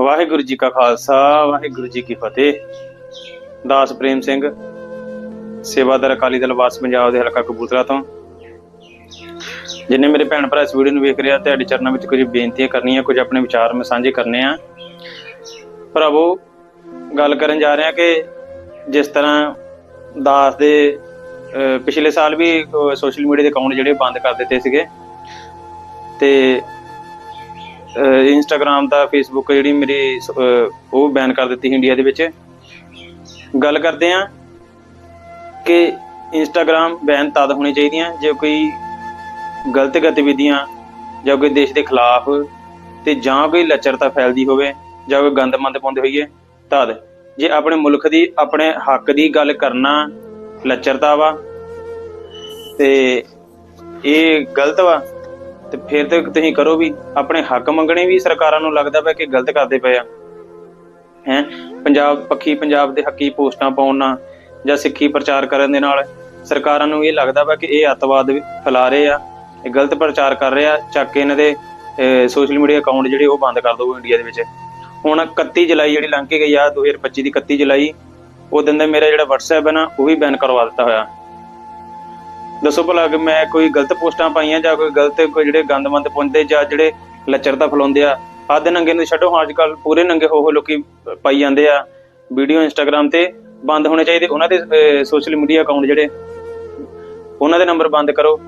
ਵਾਹਿਗੁਰੂ ਜੀ ਕਾ ਖਾਲਸਾ, ਵਾਹਿਗੁਰੂ ਜੀ ਕੀ ਫਤਿਹ। ਦਾਸ ਪ੍ਰੇਮ ਸਿੰਘ, ਸੇਵਾਦਾਰ ਅਕਾਲੀ ਦਲ ਵਾਸ ਪੰਜਾਬ ਦੇ ਹਲਕਾ ਕਬੂਤਰਾ ਤੋਂ। ਜਿੰਨੇ ਮੇਰੇ ਭੈਣ ਭਰਾ ਇਸ ਵੀਡੀਓ ਨੂੰ ਵੇਖ ਰਿਹਾ ਤੁਹਾਡੇ ਚਰਨਾਂ ਵਿੱਚ ਕੁਝ ਬੇਨਤੀਆਂ ਕਰਨੀਆਂ, ਕੁਝ ਆਪਣੇ ਵਿਚਾਰ ਮੈਂ ਸਾਂਝੇ ਕਰਨੇ ਆ। ਭਰਾਵੋ, ਗੱਲ ਕਰਨ ਜਾ ਰਹੇ ਹਾਂ ਕਿ ਜਿਸ ਤਰ੍ਹਾਂ ਦਾਸ ਦੇ ਪਿਛਲੇ ਸਾਲ ਵੀ ਸੋਸ਼ਲ ਮੀਡੀਆ ਦੇ ਅਕਾਊਂਟ ਜਿਹੜੇ ਬੰਦ ਕਰ ਦਿੱਤੇ ਸੀਗੇ। ਤੇ ਇੰਸਟਾਗ੍ਰam ਦਾ ਫੇਸਬੁੱਕ ਜਿਹੜੀ ਮੇਰੀ ਸ- ਉਹ ਬੈਨ ਕਰ ਦਿੱਤੀ ਸੀ ਇੰਡੀਆ ਦੇ ਵਿੱਚ। ਗੱਲ ਕਰਦੇ ਆ ਕਿ ਇੰਸਟਾਗ੍ਰam ਬੈਨ ਤਦ ਹੋਣੀ ਚਾਹੀਦੀਆਂ ਜੇ ਕੋਈ ਗਲਤ ਗਤੀਵਿਧੀਆਂ ਜਾਂ ਕੋਈ ਦੇਸ਼ ਦੇ ਖਿਲਾਫ ਤੇ ਜਾਂ ਕੋਈ ਲੱਚਰਤਾ ਫੈਲਦੀ ਹੋਵੇ ਜਾਂ ਕੋਈ ਗੰਦਮੰਦ ਪਾਉਂਦੇ ਹੋਈਏ, ਤਦ ਜੇ ਆਪਣੇ ਮੁਲਕ ਦੀ, ਆਪਣੇ ਹੱਕ ਦੀ ਗੱਲ ਕਰਨਾ ਲੱਚਰਤਾ ਵਾ ਤੇ ਇਹ ਗਲਤ ਵਾ ਤੇ ਫਿਰ ਤੇ ਤੁਸੀਂ ਕਰੋ ਵੀ ਆਪਣੇ ਹੱਕ ਮੰਗਣੇ ਵੀ ਸਰਕਾਰਾਂ ਨੂੰ ਲੱਗਦਾ ਪਿਆ ਕਿ ਗਲਤ ਕਰਦੇ ਪਏ ਆ। ਹੈ? ਪੰਜਾਬ, ਪੱਖੀ ਪੰਜਾਬ ਦੇ ਹੱਕੀ ਪੋਸਟਾਂ ਪਾਉਣ ਨਾਲ ਜਾਂ ਸਿੱਖੀ ਪ੍ਰਚਾਰ ਕਰਨ ਦੇ ਨਾਲ ਸਰਕਾਰਾਂ ਨੂੰ ਇਹ ਲੱਗਦਾ ਵਾ ਕਿ ਇਹ ਅੱਤਵਾਦ ਫੈਲਾ ਰਹੇ ਆ, ਇਹ ਗਲਤ ਪ੍ਰਚਾਰ ਕਰ ਰਹੇ ਆ, ਚੱਕ ਕੇ ਇਹਨਾਂ ਦੇ ਸੋਸ਼ਲ ਮੀਡੀਆ ਅਕਾਊਂਟ ਜਿਹੜੇ ਉਹ ਬੰਦ ਕਰ ਦਿਓ ਇੰਡੀਆ ਦੇ ਵਿੱਚ। ਹੁਣ 31 ਜੁਲਾਈ ਜਿਹੜੀ ਲੰਘ ਕੇ ਗਈ ਆ 2025 ਦੀ 31 ਜੁਲਾਈ, ਉਹ ਦਿਨ ਦਾ ਮੇਰਾ ਜਿਹੜਾ WhatsApp ਹੈ ਨਾ, ਉਹ ਵੀ ਬੈਨ ਕਰਵਾ ਦਿੱਤਾ ਹੋਇਆ। ਦੱਸੋ ਭਲਾ ਕਿ ਮੈਂ ਕੋਈ ਗਲਤ ਪੋਸਟਾਂ ਪਾਈਆਂ ਜਾਂ ਕੋਈ ਗਲਤ ਕੋਈ ਜਿਹੜੇ ਗੰਦਮੰਦ ਪੁੰਦੇ ਜਾਂ ਜਿਹੜੇ ਲੱਚਰਤਾ ਫਲਾਉਂਦੇ ਆ ਆਦ ਨੰਗੇ ਨੂੰ ਛੱਡੋ ਅੱਜ ਕੱਲ ਪੂਰੇ ਨੰਗੇ ਹੋ ਹੋ ਲੋਕੀ ਪਾਈ ਜਾਂਦੇ ਆ, ਵੀਡੀਓ ਇੰਸਟਾਗ੍ਰam ਤੇ ਬੰਦ ਹੋਣੇ ਚਾਹੀਦੇ, ਉਹਨਾਂ ਦੇ ਸੋਸ਼ਲ ਮੀਡੀਆ ਅਕਾਊਂਟ ਜਿਹੜੇ, ਉਹਨਾਂ ਦੇ ਨੰਬਰ ਬੰਦ ਕਰੋ,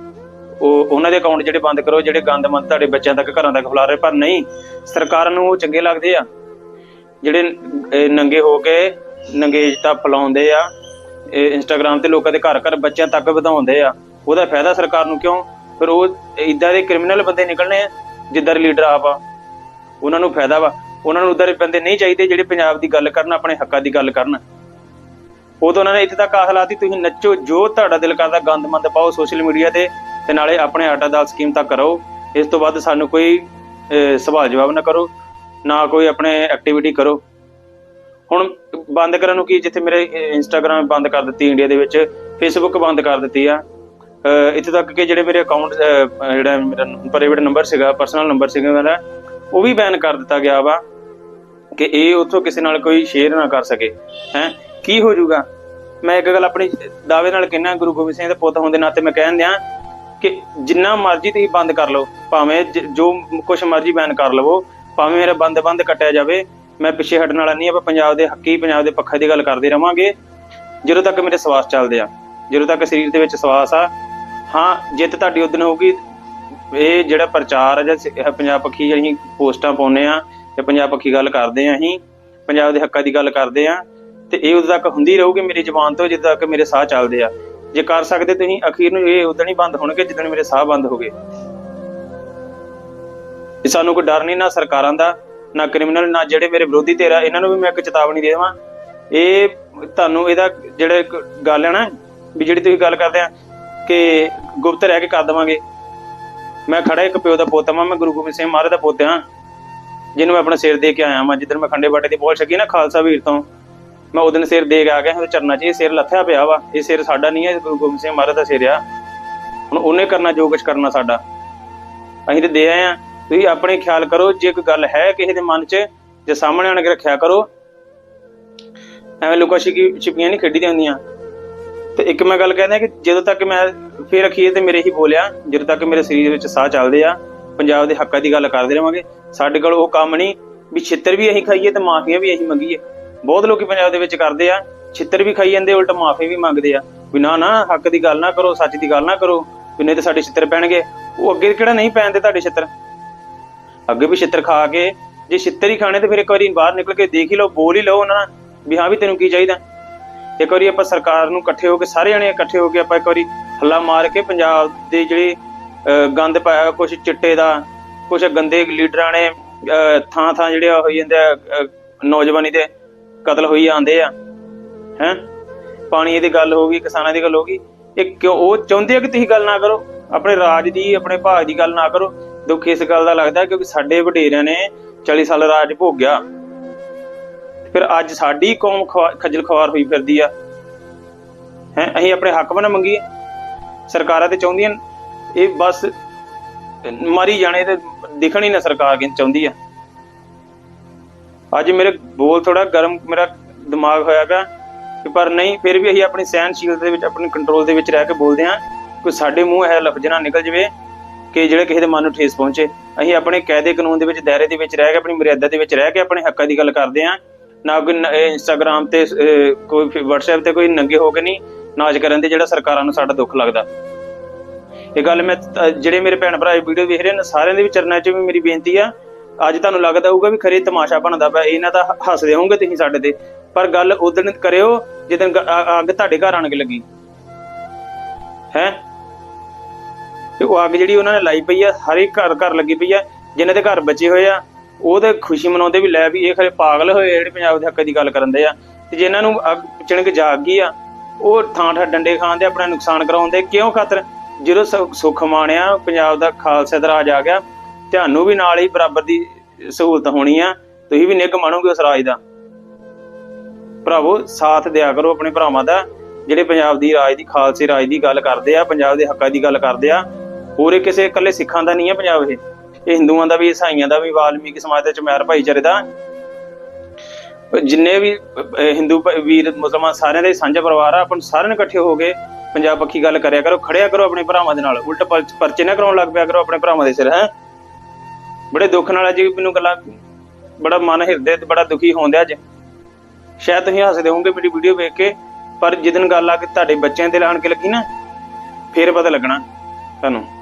ਉਹ, ਉਹਨਾਂ ਦੇ ਅਕਾਊਂਟ ਜਿਹੜੇ ਬੰਦ ਕਰੋ, ਜਿਹੜੇ ਗੰਦਮੰਦ ਤੁਹਾਡੇ ਬੱਚਿਆਂ ਤੱਕ, ਘਰਾਂ ਤੱਕ ਫੈਲਾ ਰਹੇ, ਪਰ ਨਹੀਂ, ਸਰਕਾਰ ਨੂੰ ਉਹ ਚੰਗੇ ਲੱਗਦੇ ਆ, ਜਿਹੜੇ ਨੰਗੇ ਹੋ ਕੇ ਨੰਗੇਜਤਾ ਫੈਲਾਉਂਦੇ ਆ ਇਹ ਇੰਸਟਾਗ੍ਰam ਤੇ ਲੋਕਾਂ ਦੇ ਘਰ ਘਰ ਬੱਚਿਆਂ ਤੱਕ ਵਧਾਉਂਦੇ ਆ, ਉਹਦਾ ਫਾਇਦਾ ਸਰਕਾਰ ਨੂੰ ਕਿਉਂ? ਫਿਰ ਉਹ ਇਦਾਂ ਦੇ ਕ੍ਰਿਮੀਨਲ ਬੰਦੇ ਨਿਕਲਣੇ ਆ, ਜਿੱਦਾਂ ਲੀਡਰ ਆਪ ਆ। ਉਹਨਾਂ ਨੂੰ ਫਾਇਦਾ ਵਾ। ਉਹਨਾਂ ਨੂੰ ਉਦਾਂ ਬੰਦੇ ਨਹੀਂ ਚਾਹੀਦੇ ਜਿਹੜੇ ਪੰਜਾਬ ਦੀ ਗੱਲ ਕਰਨ, ਆਪਣੇ ਹੱਕਾਂ ਦੀ ਗੱਲ ਕਰਨ। ਉਹ ਤਾਂ ਉਹਨਾਂ ਨੇ ਇੱਥੇ ਤੱਕ ਆਹ ਲਾਤੀ ਤੁਸੀਂ ਨੱਚੋ, ਜੋ ਤੁਹਾਡਾ ਦਿਲ ਕਰਦਾ ਗੰਦਮੰਦ ਪਾਓ ਸੋਸ਼ਲ ਮੀਡੀਆ ਤੇ ਤੇ ਨਾਲੇ ਆਪਣੇ ਆਟਾ ਦਾਲ ਸਕੀਮ ਤੱਕ ਕਰੋ ਇਸ ਤੋਂ ਬਾਅਦ ਸਾਨੂੰ ਕੋਈ ਸਵਾਲ ਜਵਾਬ ਨਾ ਕਰੋ, ਨਾ ਕੋਈ ਆਪਣੇ ਐਕਟੀਵਿਟੀ ਕਰੋ। ਹੁਣ ਬੰਦ ਕਰਨ ਨੂੰ ਕੀ, ਜਿੱਥੇ ਮੇਰੇ ਇੰਸਟਾਗ੍ਰam ਬੰਦ ਕਰ ਦਿੱਤੀ ਇੰਡੀਆ ਦੇ ਵਿੱਚ ਫੇਸਬੁੱਕ ਬੰਦ ਕਰ ਦਿੱਤੀ ਆ। ਅਹ, ਇੱਥੇ ਤੱਕ ਕਿ ਜਿਹੜੇ ਮੇਰੇ ਅਕਾਊਂਟ ਜਿਹੜਾ ਮੇਰਾ ਪ੍ਰਾਈਵੇਟ ਨੰਬਰ ਸੀਗਾ ਪਰਸਨਲ ਨੰਬਰ ਸੀਗਾ ਮੇਰਾ ਉਹ ਵੀ ਬੈਨ ਕਰ ਦਿੱਤਾ ਗਿਆ ਵਾ ਕਿ ਇਹ ਉੱਥੋਂ ਕਿਸੇ ਨਾਲ ਕੋਈ ਸ਼ੇਅਰ ਨਾ ਕਰ ਸਕੇ, ਹੈ? ਕੀ ਹੋ ਜਾਊਗਾ? ਮੈਂ ਇੱਕ ਗੱਲ ਆਪਣੀ ਦਾਅਵੇ ਨਾਲ ਕਹਿਣਾ ਗੁਰੂ ਗੋਬਿੰਦ ਸਿੰਘ ਦੇ ਪੁੱਤ ਹੋਣ ਦੇ ਨਾਤੇ ਮੈਂ ਕਹਿਣ ਦਿਆਂ ਕਿ ਜਿੰਨਾ ਮਰਜ਼ੀ ਤੁਸੀਂ ਬੰਦ ਕਰ ਲਓ, ਭਾਵੇਂ ਜੋ ਕੁਛ ਮਰਜ਼ੀ ਬੈਨ ਕਰ ਲਵੋ, ਭਾਵੇਂ ਮੇਰਾ ਬੰਦ ਬੰਦ ਕੱਟਿਆ ਜਾਵੇ ਮੈਂ ਪਿੱਛੇ ਹਟਣ ਵਾਲਾ ਨਹੀਂ, ਆਪਾਂ ਪੰਜਾਬ ਦੇ ਹੱਕੀ, ਪੰਜਾਬ ਦੇ ਪੱਖਾਂ ਦੀ ਗੱਲ ਕਰਦੇ ਰਵਾਂਗੇ। ਜਦੋਂ ਤੱਕ ਮੇਰੇ ਸਵਾਸ ਚੱਲਦੇ ਆ, ਜਦੋਂ ਤੱਕ ਸਰੀਰ ਦੇ ਵਿੱਚ ਸਵਾਸ ਆ, ਹਾਂ, ਜਿੱਤ ਤੁਹਾਡੀ ਉਦਨ ਹੋਊਗੀ। ਇਹ ਜਿਹੜਾ ਪ੍ਰਚਾਰ ਆ, ਜਾਂ ਪੰਜਾਬ ਪੱਖੀ ਜਿਹੜੀ ਪੋਸਟਾਂ ਪਾਉਂਦੇ ਆ ਤੇ ਪੰਜਾਬ ਪੱਖੀ ਗੱਲ ਕਰਦੇ ਆ ਅਸੀਂ, ਪੰਜਾਬ ਦੇ ਹੱਕਾਂ ਦੀ ਗੱਲ ਕਰਦੇ ਆ, ਤੇ ਇਹ ਉਦੋਂ ਤੱਕ ਹੁੰਦੀ ਰਹੂਗੀ ਮੇਰੀ ਜ਼ੁਬਾਨ ਤੋਂ, ਜਿੱਦਾਂ ਤੱਕ ਮੇਰੇ ਸਾਹ ਚੱਲਦੇ ਆ। ਜੇ ਕਰ ਸਕਦੇ ਤੁਸੀਂ, ਅਖੀਰ ਨੂੰ ਇਹ ਉਦੋਂ ਹੀ ਬੰਦ ਹੋਣਗੇ ਜਦੋਂ ਮੇਰੇ ਸਾਹ ਬੰਦ ਹੋ ਗਏ ਇਹ ਸਾਨੂੰ ਕੋਈ ਡਰ ਨਹੀਂ ਨਾ ਸਰਕਾਰਾਂ ਦਾ ਨਾ ਕ੍ਰਿਮੀਨਲ ਨਾ ਜਿਹੜੇ ਮੇਰੇ ਵਿਰੋਧੀ ਧਿਰ ਆ, ਇਹਨਾਂ ਨੂੰ ਵੀ ਮੈਂ ਇੱਕ ਚੇਤਾਵਨੀ ਦੇ ਦੇਵਾਂ। ਇਹ ਤੁਹਾਨੂੰ ਇਹਦਾ ਜਿਹੜੇ ਗੱਲ ਹੈ ਨਾ, ਵੀ ਜਿਹੜੀ ਤੁਸੀਂ ਗੱਲ ਕਰਦੇ ਆ ਕਿ ਗੁਪਤ ਰਹਿ ਕੇ ਕਰ ਦੇਵਾਂਗੇ। ਮੈਂ ਖੜਾ ਇੱਕ ਪਿਓ ਦਾ ਪੁੱਤ ਵਾਂ ਮੈਂ ਗੁਰੂ ਗੋਬਿੰਦ ਸਿੰਘ ਮਹਾਰਾਜ ਦਾ ਪੁੱਤ ਹਾਂ ਜਿਹਨੂੰ ਮੈਂ ਆਪਣਾ ਸਿਰ ਦੇ ਕੇ ਆਇਆ ਵਾਂ। ਜਿੱਦਣ ਮੈਂ ਖੰਡੇ ਬਾਟੇ ਦੀ ਬੋਲ ਛਕੀ ਨਾ ਖਾਲਸਾ ਵੀਰ ਤੋਂ, ਮੈਂ ਉਦੋਂ ਸਿਰ ਦੇ ਕੇ ਆ ਗਿਆ ਹਾਂ ਚਰਨਾਂ 'ਚ ਇਹ ਸਿਰ ਲੱਥਿਆ ਪਿਆ ਵਾ। ਇਹ ਸਿਰ ਸਾਡਾ ਨਹੀਂ ਹੈ ਗੁਰੂ ਗੋਬਿੰਦ ਸਿੰਘ ਮਹਾਰਾਜ ਦਾ ਸਿਰ ਆ। ਹੁਣ ਉਹਨੇ ਕਰਨਾ ਜੋ ਕੁਝ ਕਰਨਾ ਸਾਡਾ। ਅਸੀਂ ਤੇ ਦੇ ਆਏ ਆ। ਤੁਸੀਂ ਆਪਣੇ ਖਿਆਲ ਕਰੋ, ਜੇ ਕੋਈ ਗੱਲ ਹੈ ਕਿਸੇ ਦੇ ਮਨ 'ਚ, ਜੇ ਸਾਹਮਣੇ ਆਣ ਕੇ ਰੱਖਿਆ ਕਰੋ। ਐਵੇਂ ਲੁਕਾ ਛਿਪੀ ਛਿਪੀਆਂ ਨਹੀਂ ਖੇਡੀ ਦੀਆਂ ਤੇ ਇੱਕ ਮੈਂ ਗੱਲ ਕਹਿੰਦਾ ਕਿ ਜਦੋਂ ਤੱਕ ਮੈਂ ਫੇਰ ਅਖੀਰ ਤੇ ਮੇਰੇ ਹੀ ਬੋਲਿਆ, ਜਦੋਂ ਤੱਕ ਮੇਰੇ ਸਰੀਰ ਵਿੱਚ ਸਾਹ ਚੱਲਦੇ ਆ, ਪੰਜਾਬ ਦੇ ਹੱਕਾਂ ਦੀ ਗੱਲ ਕਰਦੇ ਰਵਾਂਗੇ। ਸਾਡੇ ਕੋਲ ਉਹ ਕੰਮ ਨਹੀਂ ਵੀ ਛਿੱਤਰ ਵੀ ਅਸੀਂ ਖਾਈਏ ਤੇ ਮਾਫੀਆਂ ਵੀ ਅਸੀਂ ਮੰਗੀਏ। ਬਹੁਤ ਲੋਕੀ ਪੰਜਾਬ ਦੇ ਵਿੱਚ ਕਰਦੇ ਆ, ਛਿੱਤਰ ਵੀ ਖਾਈ ਜਾਂਦੇ, ਉਲਟ ਮਾਫੀ ਵੀ ਮੰਗਦੇ ਆ। ਵੀ ਨਾ ਨਾ, ਹੱਕ ਦੀ ਗੱਲ ਨਾ ਕਰੋ, ਸੱਚ ਦੀ ਗੱਲ ਨਾ ਕਰੋ, ਵੀ ਨਹੀਂ ਤੇ ਸਾਡੇ ਛਿੱਤਰ ਪੈਣਗੇ। ਉਹ ਅੱਗੇ ਕਿਹੜਾ ਨਹੀਂ ਪੈਣ ਦੇ ਤੁਹਾਡੇ ਛਿੱਤਰ? ਅੱਗੇ ਵੀ ਛਿੱਤਰ ਖਾ ਕੇ, ਜੇ ਛਿੱਤਰ ਹੀ ਖਾਣੇ ਤੇ ਫਿਰ ਇੱਕ ਵਾਰੀ ਬਾਹਰ ਨਿਕਲ ਕੇ ਦੇਖ ਹੀ ਲਓ, ਬੋਲ ਹੀ ਲਓ ਉਹਨਾਂ ਨਾਲ ਵੀ ਹਾਂ ਵੀ ਤੈਨੂੰ ਕੀ ਚਾਹੀਦਾ। ਇੱਕ ਵਾਰੀ ਆਪਾਂ ਸਰਕਾਰ ਨੂੰ ਇਕੱਠੇ ਹੋ ਕੇ, ਸਾਰੇ ਜਣੇ ਇਕੱਠੇ ਹੋ ਕੇ ਆਪਾਂ ਇੱਕ ਵਾਰੀ ਹੱਲਾ ਮਾਰ ਕੇ ਪੰਜਾਬ ਦੇ ਜਿਹੜੇ ਗੰਦ ਪਾਇਆ ਕੁਝ ਚਿੱਟੇ ਦਾ ਕੁਝ ਗੰਦੇ ਲੀਡਰਾਂ ਨੇ ਥਾਂ ਥਾਂ ਜਿਹੜੇ ਹੋਈ ਜਾਂਦੇ ਆ ਨੌਜਵਾਨੀ ਦੇ ਕਤਲ ਹੋਈ ਜਾਂਦੇ ਆ, ਹੈ? ਪਾਣੀ ਦੀ ਗੱਲ ਹੋ ਗਈ, ਕਿਸਾਨਾਂ ਦੀ ਗੱਲ ਹੋ ਗਈ ਇਹ ਕਿਉਂ ਉਹ ਚਾਹੁੰਦੇ ਆ ਕਿ ਤੁਸੀਂ ਗੱਲ ਨਾ ਕਰੋ, ਆਪਣੇ ਰਾਜ ਦੀ, ਆਪਣੇ ਭਾਗ ਦੀ ਗੱਲ ਨਾ ਕਰੋ ਦੁੱਖ ਇਸ ਗੱਲ ਦਾ ਲੱਗਦਾ ਕਿਉਂਕਿ ਸਾਡੇ ਵਡੇਰਿਆਂ ਨੇ 40 ਸਾਲ ਰਾਜ ਭੋਗਿਆ। ਫਿਰ ਅੱਜ ਸਾਡੀ ਕੌਮ ਖਵਾ- ਖੱਜਲ ਖਵਾਰ ਹੋਈ ਫਿਰਦੀ ਆ। ਹੈ, ਅਸੀਂ ਆਪਣੇ ਹੱਕ ਬਣਾ ਮੰਗੀਏ। ਸਰਕਾਰਾਂ ਤੇ ਚਾਹੁੰਦੀਆਂ ਇਹ ਬਸ ਮਾਰੀ ਜਾਣੇ ਤੇ ਦਿਖਣ ਹੀ ਨਾ ਸਰਕਾਰ ਕਿ ਚਾਹੁੰਦੀ ਆ। ਅੱਜ ਮੇਰੇ ਬੋਲ ਥੋੜਾ ਗਰਮ, ਮੇਰਾ ਦਿਮਾਗ ਹੋਇਆਗਾ ਕਿ ਪਰ ਨਹੀਂ, ਫਿਰ ਵੀ ਅਸੀਂ ਆਪਣੀ ਸਹਿਨਸ਼ੀਲਤਾ ਦੇ ਵਿੱਚ, ਆਪਣੇ ਕੰਟਰੋਲ ਦੇ ਵਿੱਚ ਰਹਿ ਕੇ ਬੋਲਦੇ ਹਾਂ ਕੋਈ ਸਾਡੇ ਮੂੰਹ ਇਹ ਲਫ਼ਜ਼ ਨਾ ਨਿਕਲ ਜਵੇ। ਕਿ ਜਿਹੜੇ ਕਿਸੇ ਦੇ ਮਨ ਨੂੰ ਠੇਸ ਪਹੁੰਚੇ। ਅਸੀਂ ਆਪਣੇ ਕਾਇਦੇ ਕਾਨੂੰਨ ਦੇ ਵਿੱਚ ਦਾਇਰੇ ਦੇ ਵਿੱਚ ਰਹਿ ਕੇ ਆਪਣੀ ਮਰਿਆਦਾ ਦੇ ਵਿੱਚ ਰਹਿ ਕੇ ਆਪਣੇ ਹੱਕਾਂ ਦੀ ਗੱਲ ਕਰਦੇ ਹਾਂ। ਨਾ ਕੋਈ ਨ- ਇੰਸਟਾਗ੍ਰਾਮ ਤੇ ਅਹ, ਕੋਈ WhatsApp ਤੇ ਕੋਈ ਨੰਗੇ ਹੋ ਕੇ ਨਹੀਂ ਨਾਚ ਕਰਨ ਦੇ ਜਿਹੜਾ ਸਰਕਾਰਾਂ ਨੂੰ ਸਾਡਾ ਦੁੱਖ ਲੱਗਦਾ। ਇਹ ਗੱਲ ਮੈਂ ਜਿਹੜੇ ਮੇਰੇ ਭੈਣ ਭਰਾ ਵੀਡੀਓ ਵੇਖ ਰਹੇ ਨੇ ਸਾਰਿਆਂ ਦੇ ਵੀ 'ਚ ਵੀ ਮੇਰੀ ਬੇਨਤੀ ਆ। ਅੱਜ ਤੁਹਾਨੂੰ ਲੱਗਦਾ ਹੋਊਗਾ ਵੀ ਖਰੇ ਤਮਾਸ਼ਾ ਬਣਦਾ ਪਿਆ ਇਹਨਾਂ ਦਾ ਹੱਸਦੇ ਹੋਵੋਗੇ ਤੁਸੀਂ ਸਾਡੇ ਤੇ। ਪਰ ਗੱਲ ਉਦੋਂ ਕਰਿਓ ਜਦੋਂ ਅੱਗ ਤੁਹਾਡੇ ਘਰ ਆਣ ਕੇ ਲੱਗੀ। ਹੈ? ਤੇ ਉਹ ਅੱਗ ਜਿਹੜੀ ਉਹਨਾਂ ਨੇ ਲਾਈ ਪਈ ਆ, ਹਰ ਇੱਕ ਘਰ ਘਰ ਲੱਗੀ ਪਈ ਆ ਜਿਨ੍ਹਾਂ ਦੇ ਘਰ ਬਚੇ ਹੋਏ ਆ, ਉਹ ਤੇ ਖੁਸ਼ੀ ਮਨਾਉਂਦੇ ਵੀ ਲੈ ਵੀ ਇਹ ਖਰੇ ਪਾਗਲ ਹੋਏ ਜਿਹੜੇ ਪੰਜਾਬ ਦੇ ਹੱਕ ਦੀ ਗੱਲ ਕਰਨਦੇ ਆ। ਤੇ ਜਿਨ੍ਹਾਂ ਨੂੰ ਅੱਗ ਚਿਣਕ ਜਾਗ ਗਈ ਆ, ਉਹ ਥਾਂ ਠਾ ਡੰਡੇ ਖਾਂਦੇ ਆਪਣਾ ਨੁਕਸਾਨ ਕਰਾਉਂਦੇ ਕਿਉਂ ਖਾਤਰ? ਜਦੋਂ ਸੁ- ਮਾਣਿਆ, ਪੰਜਾਬ ਦਾ ਖਾਲਸਾ ਦਾ ਰਾਜ ਆ ਗਿਆ, ਤੁਹਾਨੂੰ ਵੀ ਨਾਲ ਹੀ ਬਰਾਬਰ ਦੀ ਸਹੂਲਤ ਹੋਣੀ ਆ, ਤੁਸੀਂ ਵੀ ਨਿੱਘ ਮਾਣੋਗੇ ਉਸ ਰਾਜ ਦਾ। ਭਰਾਵੋ, ਸਾਥ ਦਿਆ ਕਰੋ ਆਪਣੇ ਭਰਾਵਾਂ ਦਾ, ਜਿਹੜੇ ਪੰਜਾਬ ਦੀ ਰਾਜ ਦੀ, ਖਾਲਸੇ ਰਾਜ ਦੀ ਗੱਲ ਕਰਦੇ ਆ, ਪੰਜਾਬ ਦੇ ਹੱਕਾਂ ਦੀ ਗੱਲ ਕਰਦੇ ਆ। ਹੋਰ ਇਹ ਕਿਸੇ ਇਕੱਲੇ ਸਿੱਖਾਂ ਦਾ ਨਹੀਂ ਹੈ ਪੰਜਾਬ ਇਹ। ਇਹ ਹਿੰਦੂਆਂ ਦਾ ਵੀ, ਈਸਾਈਆਂ ਦਾ ਵੀ, ਵਾਲਮੀਕੀ ਸਮਾਜ ਦਾ ਚਮੈਰ ਭਾਈਚਾਰੇ ਦਾ। ਜਿੰਨੇ ਵੀ ਹਿੰਦੂ ਵੀਰ, ਮੁਸਲਮਾਨ ਸਾਰਿਆਂ ਦਾ ਸਾਂਝਾ ਪਰਿਵਾਰ ਆ, ਆਪਾਂ ਸਾਰਿਆਂ ਨੇ ਇਕੱਠੇ ਹੋ ਕੇ ਪੰਜਾਬ ਪੱਖੀ ਗੱਲ ਕਰਿਆ ਕਰੋ, ਖੜਿਆ ਕਰੋ ਆਪਣੇ ਭਰਾਵਾਂ ਦੇ ਨਾਲ। ਉਲਟ ਪਰਚ- ਪਰਚੇ ਨਾ ਕਰਾਉਣ ਲੱਗ ਪਿਆ ਕਰੋ ਆਪਣੇ ਭਰਾਵਾਂ ਦੇ ਸਿਰ, ਹੈ। ਬੜੇ ਦੁੱਖ ਨਾਲ ਅੱਜ ਮੈਨੂੰ ਗੱਲਾਂ, ਬੜਾ ਮਨ ਹਿਰਦੇ ਤੇ ਬੜਾ ਦੁਖੀ ਹੋਉਂਦਾ ਅੱਜ। ਸ਼ਾਇਦ ਤੁਸੀਂ ਹੱਸਦੇ ਹੋਵੋਗੇ ਮੇਰੀ ਵੀਡੀਓ ਵੇਖ ਕੇ, ਪਰ ਜਿੱਦਨ ਗੱਲ ਆ ਕੇ ਤੁਹਾਡੇ ਬੱਚਿਆਂ ਦੇ ਲਾਣ ਕੇ ਲੱਗੀ ਨਾ, ਫੇਰ ਪਤਾ ਲੱਗਣਾ ਤੁਹਾਨੂੰ।